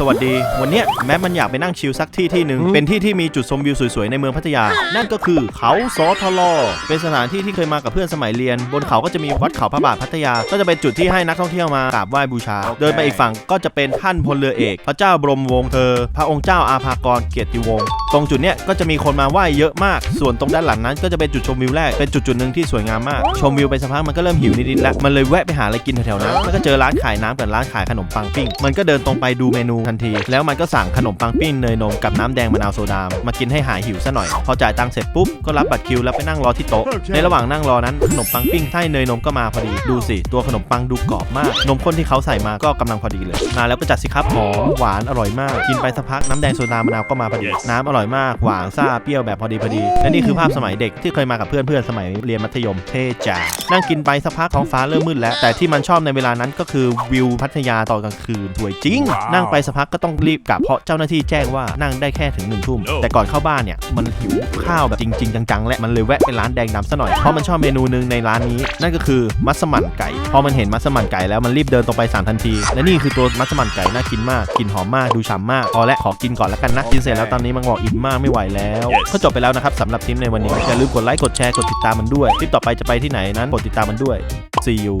สวัสดี วันเนี้ยแม้มันอยากไปนั่งชิลสักที่ที่หนึ่งเป็นที่ที่มีจุดชมวิวสวยๆในเมืองพัทยา นั่นก็คือเขาสอทลอเป็นสถานที่ที่เคยมากับเพื่อนสมัยเรียน บนเขาก็จะมีวัดเขาพระบาทพัทยา ก็จะเป็นจุดที่ให้นักท่องเที่ยวมากราบไหว้บูชา เดินไปอีกฝั่งก็จะเป็นท่านพลเรือเอก พระเจ้าบรมวงศ์เธอ พระองค์เจ้าอาภากรเกียรติวงศ์ตรงจุดเนี้ยก็จะมีคนมาไหว้เยอะมาก ส่วนตรงด้านหลังนั้นก็จะเป็นจุดชมวิวแรก เป็นจุดจุดๆหนึ่งที่สวยงามมาก ชมวิวไปสักพักมันก็เริ่มหิวนิดๆแล้ว มันเลยแวะไปหาอะไรกินแถวๆนั้นแล้วก็เจอร้านขายน้ำกับร้านขายขนมปังปิ้ง มันก็เดินตรงไปดูเมนูทันที แล้วมันก็สั่งขนมปังปิ้งเนยนมกับน้ำแดงมะนาวโซดา มากินให้หายหิวซะหน่อย พอจ่ายตังค์เสร็จปุ๊บ ก็รับบัตรคิวแล้วไปนั่งรอที่โต๊ะ ในระหว่างนั่งรอนั้นขนมปังปิ้งไส้เนยนมก็มาพอดี ดูสิ ตัวขนมปังดูกรอบมาก นมข้นที่เขาใส่มาก็กำลังพอดีเลย มาแล้วก็จัดสิครับหอมหวานอร่อยมาก กินไปสักพักน้ำแดงโซดามะนาวก็มาพอดี น้ำอร่อยมาก หวานซ่าเปรี้ยวแบบพอดีพอดีและนี่คือภาพสมัยเด็กที่เคยมากับเพื่อนเพื่อนๆสมัยเรียนมัธยมเท่จ๋านั่งกินไปสักพักท้องฟ้าเริ่มมืดแล้ว แต่ที่มันชอบในเวลานั้นก็คือวิวพัทยาตอนกลางคืนสวยจริง นั่งไปสักพักก็ต้องรีบกลับเพราะเจ้าหน้าที่แจ้งว่านั่งได้แค่ถึงหนึ่งทุ่มแต่ก่อนเข้าบ้านเนี่ยมันหิวข้าวแบบจริง ๆ จังๆ และมันเลยแวะไปร้านแดงดำซะหน่อยเพราะมันชอบเมนูหนึงในร้านนี้ นั่นก็คือมัสมั่นไก่พอมันเห็นมัสมั่นไก่แล้วมันรีบเดินตรงไปสั่งทันที และนี่คือตัวมัสมั่นไก่น่ากินมากกลินหอมมากดูฉ่ำมากพอและขอกินก่อนแล้วกันนะกินเสร็จแล้วตอนนี้มันบอกอิ่มมากไม่ไหวแล้ว ก็จบไปแล้วนะครับสำหรับทิมในวันนี้อย่าลืมกดไลค์กดแชร์กดติดตามมันด้วยทิปต่อไปจะไปที่ไหนนั้นกดติดตามมันด้วย see you